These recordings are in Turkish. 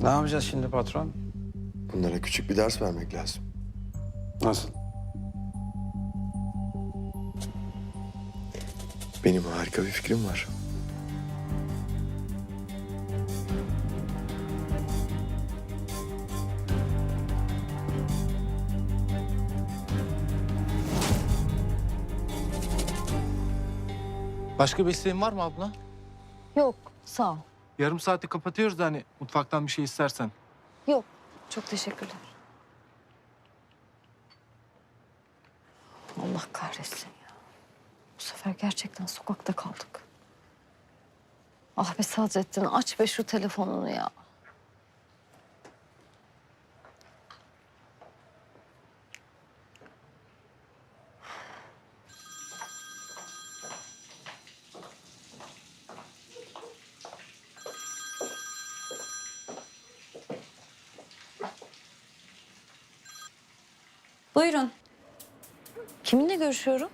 Ne yapacağız şimdi patron? Bunlara küçük bir ders vermek lazım. Nasıl? Benim harika bir fikrim var. Başka bir isteğin var mı abla? Yok, sağ ol. Yarım saate kapatıyoruz da hani mutfaktan bir şey istersen. Yok, çok teşekkürler. Allah kahretsin ya. Bu sefer gerçekten sokakta kaldık. Ah be Sadrettin, aç be şu telefonunu ya. Buyurun. Kiminle görüşüyorum?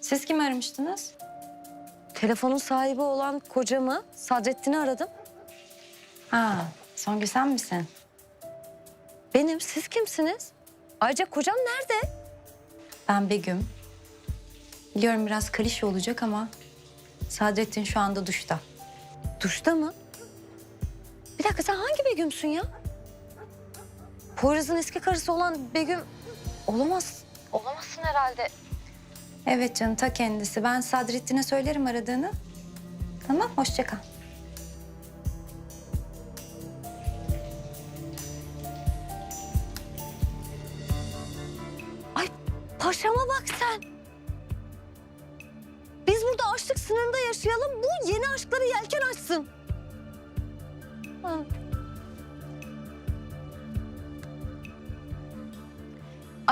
Siz kimi aramıştınız? Telefonun sahibi olan kocamı, Sadrettin'i aradım. Ha, Songül sen misin? Benim, siz kimsiniz? Ayrıca kocam nerede? Ben Begüm. Biliyorum biraz klişe olacak ama Sadrettin şu anda duşta. Duşta mı? Bir dakika sen hangi Begüm'sün ya? Poyraz'ın eski karısı olan Begüm olamaz. Olamazsın herhalde. Evet canım ta kendisi. Ben Sadrettin'e söylerim aradığını. Tamam hoşça kal. Ay paşama bak sen. Biz burada açlık sınırında yaşayalım. Bu yeni aşkları yelken açsın. Ha.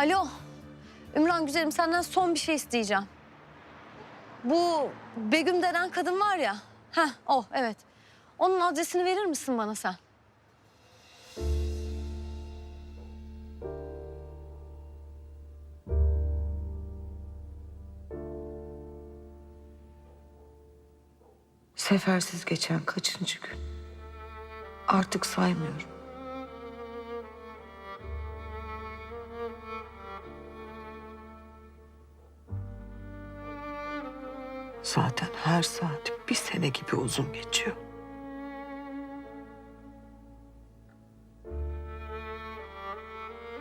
Alo. Ümran güzelim senden son bir şey isteyeceğim. Bu Begüm denen kadın var ya. Heh o evet. Onun adresini verir misin bana sen? Sefersiz geçen kaçıncı gün. Artık saymıyorum. Zaten her saat bir sene gibi uzun geçiyor.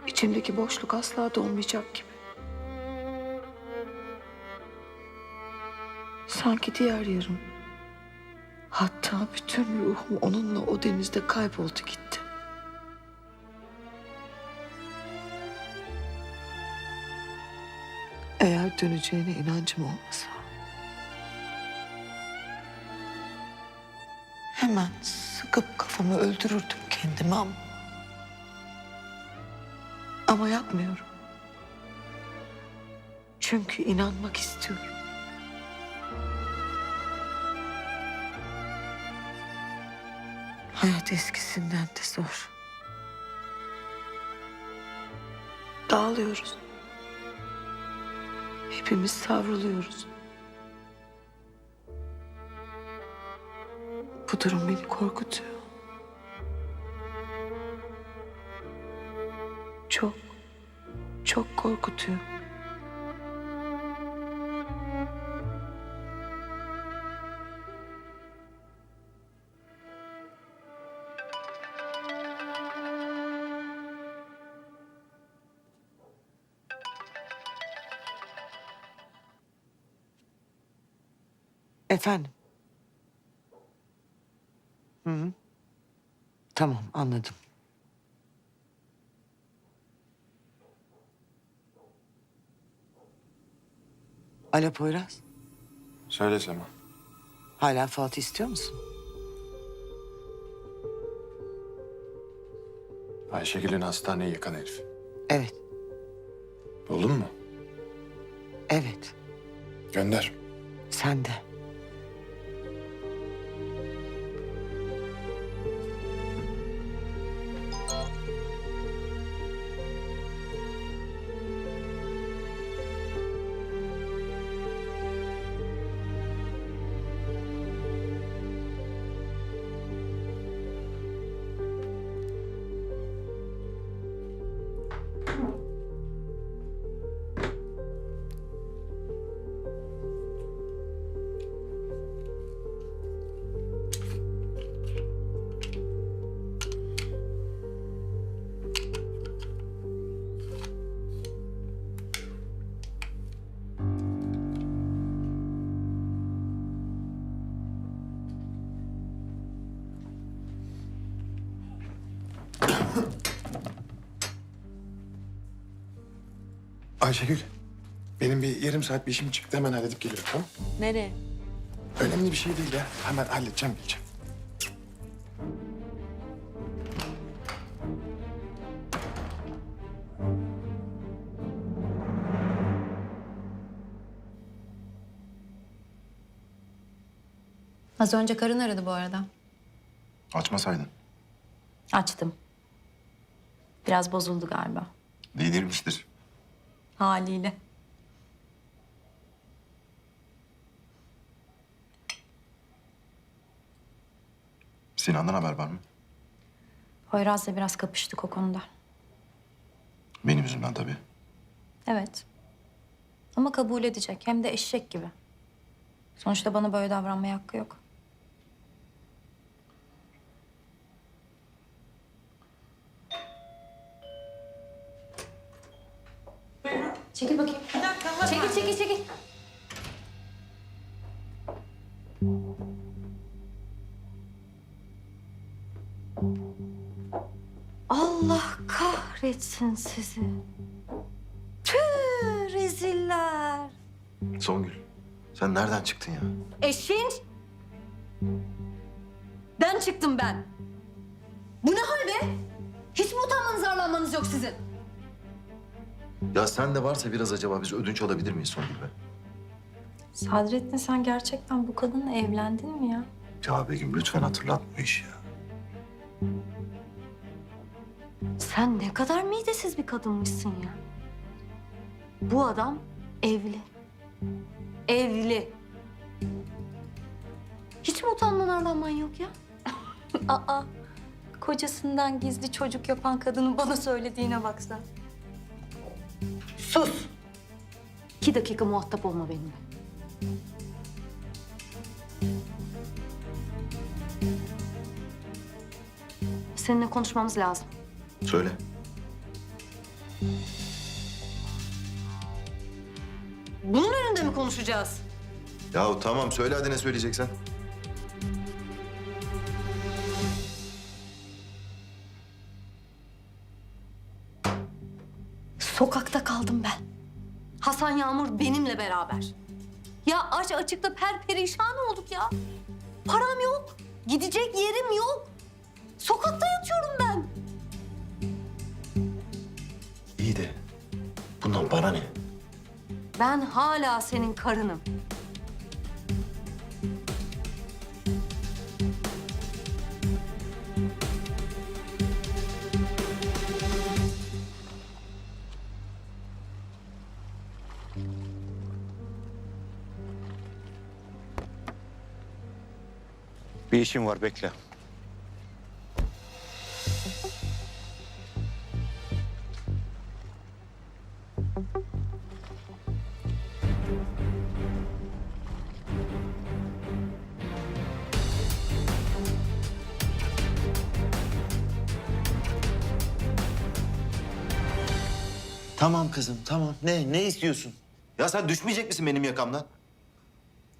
İçimdeki boşluk asla dolmayacak gibi. Sanki diğer yarım Hatta bütün ruhum onunla o denizde kayboldu gitti. Eğer döneceğine inancım olmasa... Hemen sıkıp kafamı öldürürdüm kendimi ama... Ama yapmıyorum. Çünkü inanmak istiyorum. Hayat eskisinden de zor. Dağılıyoruz. Hepimiz savruluyoruz. Bu durum beni korkutuyor. Çok, çok korkutuyor. Efendim? Tamam anladım. Alo Poyraz. Söyle Sema. Hala Fatih istiyor musun? Ayşegül'ün hastaneyi yıkan herif. Evet, Buldun mu? evet. Gönder. Sen de. Ayşegül, benim bir yarım saat bir işim çıktı. Hemen halledip geliyorum tamam Nereye? Önemli bir şey değil ya. Hemen halledeceğim geleceğim. Az önce karın aradı bu arada. Açmasaydın. Açtım. Biraz bozuldu galiba. Değdirmiştir. Haliyle. Sinan'dan haber var mı? Poyraz'la biraz kapıştık o konuda. Benim yüzümden tabii. Evet. Ama kabul edecek. Hem de eşek gibi. Sonuçta bana böyle davranmaya hakkı yok. Çekil bakayım. Çekil, çekil, çekil. Allah kahretsin sizi. Tüh reziller. Songül, sen nereden çıktın ya? Eşin. Ben çıktım ben. Bu ne hal be? Hiç mi utanmanız arlanmanız yok sizin? Ya sen de varsa biraz acaba biz ödünç alabilir miyiz Songül be? Sadrettin sen gerçekten bu kadınla evlendin mi ya? Ya Begüm lütfen hatırlatma işi ya. Sen ne kadar midesiz bir kadınmışsın ya. Bu adam evli. Evli. Hiç mi utanman arlanman yok ya? Aa, kocasından gizli çocuk yapan kadının bana söylediğine baksan. Sus. İki dakika muhatap olma benimle. Seninle konuşmamız lazım. Söyle. Bunun önünde mi konuşacağız? Ya tamam söyle hadi ne söyleyeceksen. Sokakta kaldım ben. Hasan Yağmur benimle beraber. Ya aç açıkta perperişan olduk ya. Param yok. Gidecek yerim yok. Sokakta yatıyorum ben. İyi de bundan bana ne? Ben hala senin karınım. Bir işim var bekle. Tamam kızım tamam. Ne ne istiyorsun? Ya sen düşmeyecek misin benim yakamdan?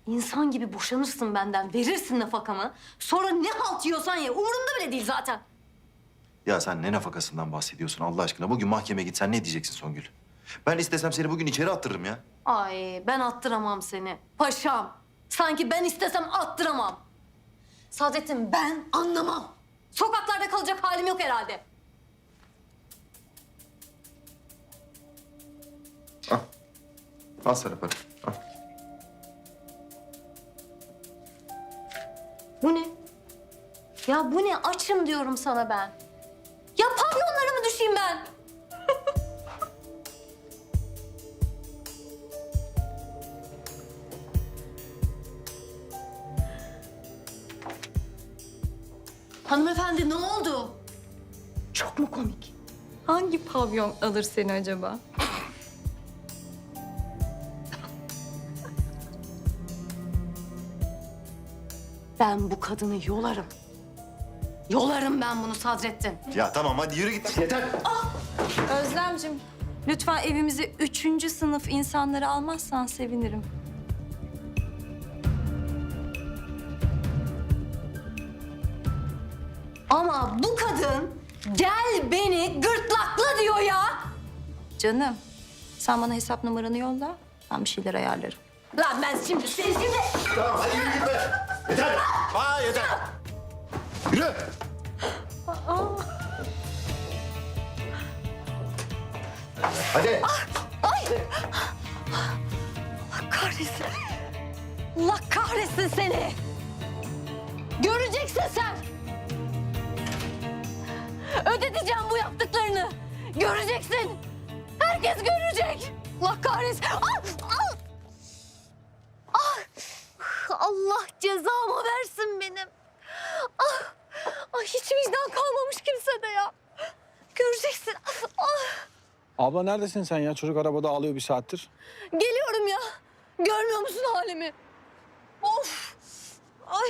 İnsan gibi boşanırsın benden, verirsin nafakamı. Sonra ne halt yiyorsan ye. Umurumda bile değil zaten. Ya sen ne nafakasından bahsediyorsun Allah aşkına? Bugün mahkemeye gitsen ne diyeceksin Songül? Ben istesem seni bugün içeri attırırım ya. Ay ben attıramam seni. Paşam. Sanki ben istesem attıramam. Saadettin ben anlamam. Sokaklarda kalacak halim yok herhalde. Al sana para. Bu ne? Ya bu ne? Açım diyorum sana ben. Ya pavyonlara mı düşeyim ben? Hanımefendi ne oldu? Çok mu komik? Hangi pavyon alır seni acaba? Ben bu kadını yolarım. Yolarım ben bunu Sadrettin. Ya tamam hadi yürü git. Yeter. Özlemcim, lütfen evimize üçüncü sınıf insanları almazsan sevinirim. Ama bu kadın Gel beni gırtlakla diyor ya. Canım sen bana hesap numaranı yolla. Ben bir şeyler ayarlarım. Lan ben şimdi seni şimdi... Tamam hadi yürü git be. Yeter. Aa yeter. Yürü. Hadi. Kahretsin. Allah kahretsin seni. Göreceksin sen. Ödeteceğim bu yaptıklarını. Göreceksin. Herkes görecek. Allah kahretsin. Ah, ah. Ah. Cezamı versin benim. Ah. Ah, hiç vicdan kalmamış kimsede ya. Göreceksin. Ah. Abla neredesin sen ya? Çocuk arabada ağlıyor bir saattir. Geliyorum ya. Görmüyor musun halimi? Of. Ay.